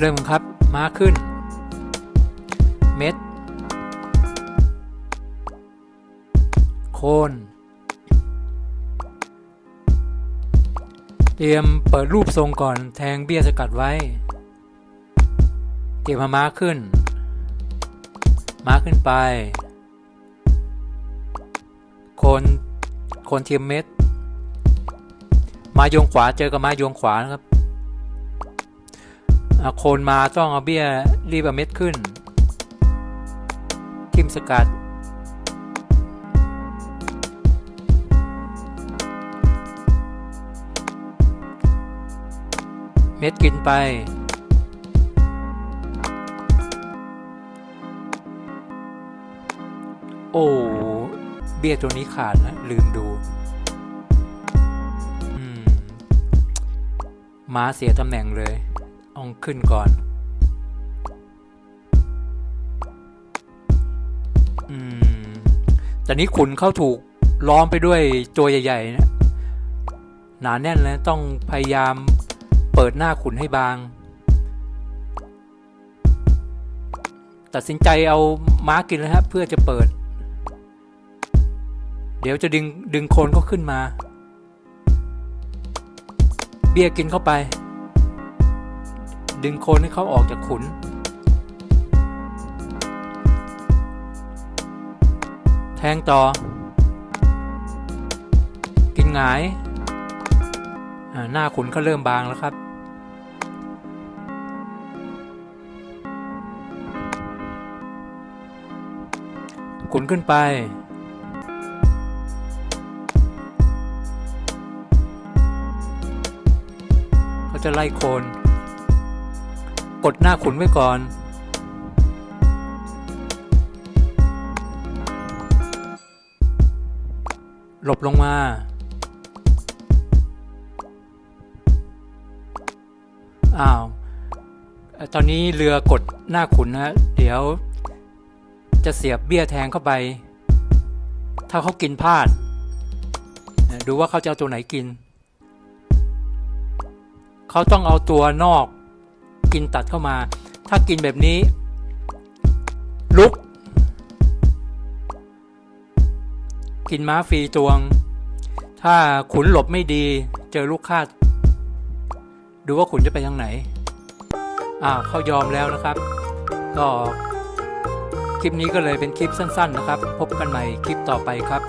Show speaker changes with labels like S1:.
S1: เริ่มครับ ม้าขึ้น เม็ด โคน เตรียมเปิดรูปทรงก่อนแทงเบี้ยสกัดไว้เก็บมาม้าขึ้น ม้าขึ้นไป โคน โคนเทียมเม็ด มาโยงขวาเจอกับมาโยงขวานะครับ อะโคนมาต้องเอาเบี้ยรีบเอาเม็ดขึ้น ทิมสกัด เม็ดกินไปโอ้ เบี้ยตัวนี้ขาดนะ ลืมดู อืม ม้าเสียตำแหน่งเลย ต้องขึ้นก่อน อืมแต่นี้ขุนเข้าถูกล้อมไปด้วยตัวใหญ่ๆนะหนาแน่นเลยต้องพยายามเปิดหน้าขุนให้บาง ตัดสินใจเอาม้ากินเลยฮะเพื่อจะเปิด เดี๋ยวจะดึงดึงโคนเขาขึ้นมา เบี้ยกินเข้าไป ดึงโคนให้เขาออกจากขุน แทงต่อ กินหงาย หน้าขุนก็เริ่มบางแล้วครับ ขุนขึ้นไปเขาจะไล่โคน ดหน้าขุนไว้ก่อน หลบลงมา อ้าว ตอนนี้เรือกดหน้าขุนนะ เดี๋ยว จะเสียบเบี้ยแทงเข้าไป ถ้าเขากินพลาด ดูว่าเขาจะเอาตัวไหนกิน เขาต้องเอาตัวนอก กินตัดเข้ามา ถ้ากินแบบนี้ ลุก กินม้าฟรีตวง ถ้าขุนหลบไม่ดี เจอลูกคาด ดูว่าขุนจะไปทางไหน อ่าเขายอมแล้วนะครับ ก็คลิปนี้ก็เลยเป็นคลิปสั้น ๆ นะครับ พบกันใหม่คลิปต่อไปครับ